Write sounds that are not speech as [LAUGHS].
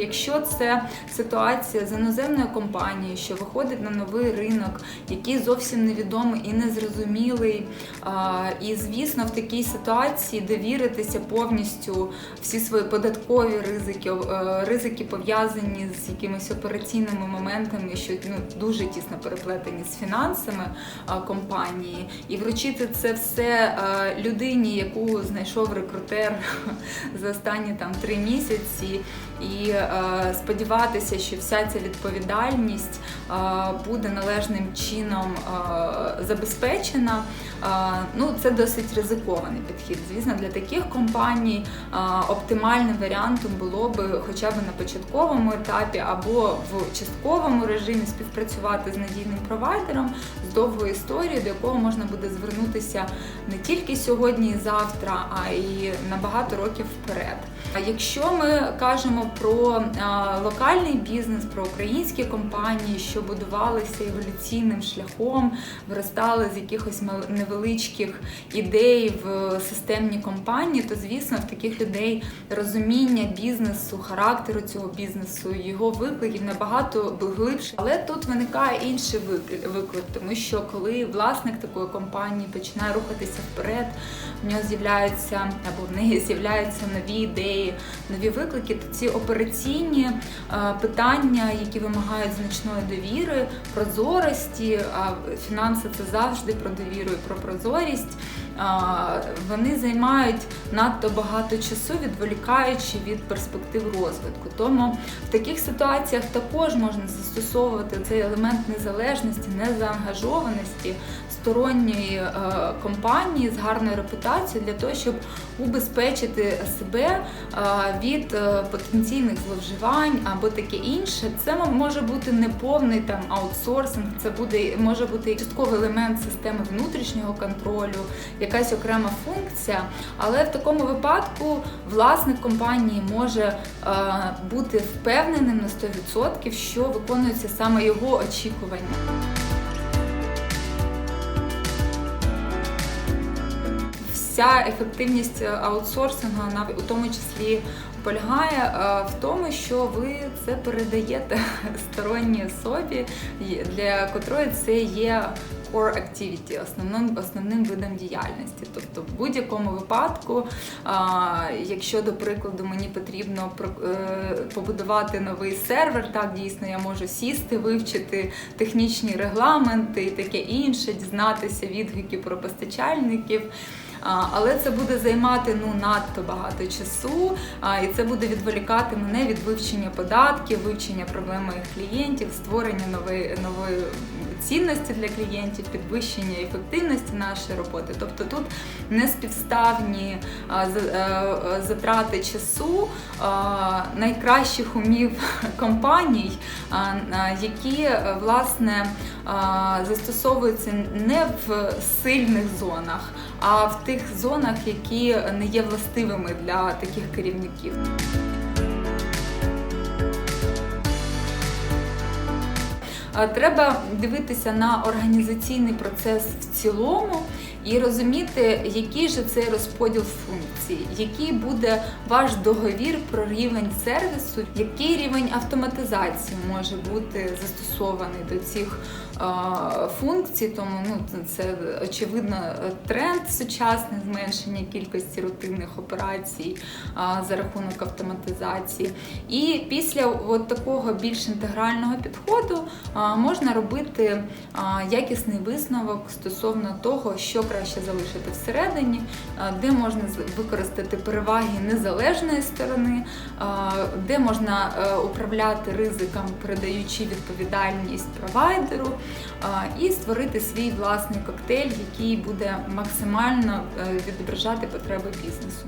Якщо це ситуація з іноземною компанією, що виходить на новий ринок, який зовсім невідомий і незрозумілий, і звісно, в такій ситуації довіритися повністю всі свої податкові ризики, е, ризики пов'язані з якимись операційними моментами, що ну дуже тісно переплетені з фінансами компанії, і вручити це все е, людині, яку знайшов рекрутер [LAUGHS] за останні там три місяці, і сподіватися, що вся ця відповідальність е, буде належним чином е, забезпечена. е, Ну, це досить ризикований підхід. Звісно, для таких компаній е, оптимальним варіантом було би хоча б на початковому етапі або в частковому режимі співпрацювати з надійним провайдером з довгою історією, до якого можна буде звернутися не тільки сьогодні і завтра, а й на багато років вперед. А якщо ми кажемо про а, локальний бізнес, про українські компанії, що будувалися еволюційним шляхом, виростали з якихось невеличких ідей в системні компанії, то звісно в таких людей розуміння бізнесу, характеру цього бізнесу, його викликів набагато глибше. Але тут виникає інший виклик, тому що коли власник такої компанії починає рухатися вперед, в нього з'являються або в неї [LAUGHS] з'являються нові ідеї, нові виклики, то ці операційні е, питання, які вимагають значної довіри, прозорості, а фінанси це завжди про довіру і про прозорість. Вони займають надто багато часу, відволікаючи від перспектив розвитку. Тому в таких ситуаціях також можна застосовувати цей елемент незалежності, незаангажованості сторонньої е, компанії з гарною репутацією для того, щоб убезпечити себе е, від е, потенційних зловживань або таке інше. Це може бути не повний там аутсорсинг, це буде може бути частковий елемент системи внутрішнього контролю, якась окрема функція. Але в такому випадку власник компанії може бути впевненим на 100%, що виконуються саме його очікування. Вся ефективність аутсорсингу, вона у тому числі полягає е, в тому, що ви це передаєте [LAUGHS] сторонній особі, для котрої це є core activity, основним, основним видом діяльності. Тобто, в будь-якому випадку, якщо, до прикладу, мені потрібно е, побудувати новий сервер, так дійсно я можу сісти, вивчити технічні регламенти і таке інше, дізнатися відгуки про постачальників. Але це буде займати ну надто багато часу, і це буде відволікати мене від вивчення податків, вивчення проблем моїх клієнтів, створення нової нової цінності для клієнтів, підвищення ефективності нашої роботи. Тобто тут неспівставні а, е, затрати часу найкращих умів [LAUGHS] компаній, які е, власне застосовуються не в сильних зонах, а в тих зонах, які не є властивими для таких керівників. Треба дивитися на організаційний процес в цілому і розуміти, який же цей розподіл функцій, який буде ваш договір про рівень сервісу, який рівень автоматизації може бути застосований до цих функцій. Тому ну це- очевидно тренд сучасний зменшення кількості рутинних операцій за рахунок автоматизації. І після от такого більш інтегрального підходу можна робити якісний висновок стосовно того, що краще залишити всередині, де можна використати переваги незалежної сторони, де можна е, управляти ризиком, передаючи відповідальність провайдеру, і створити свій власний коктейль, який буде максимально е, відображати потреби бізнесу.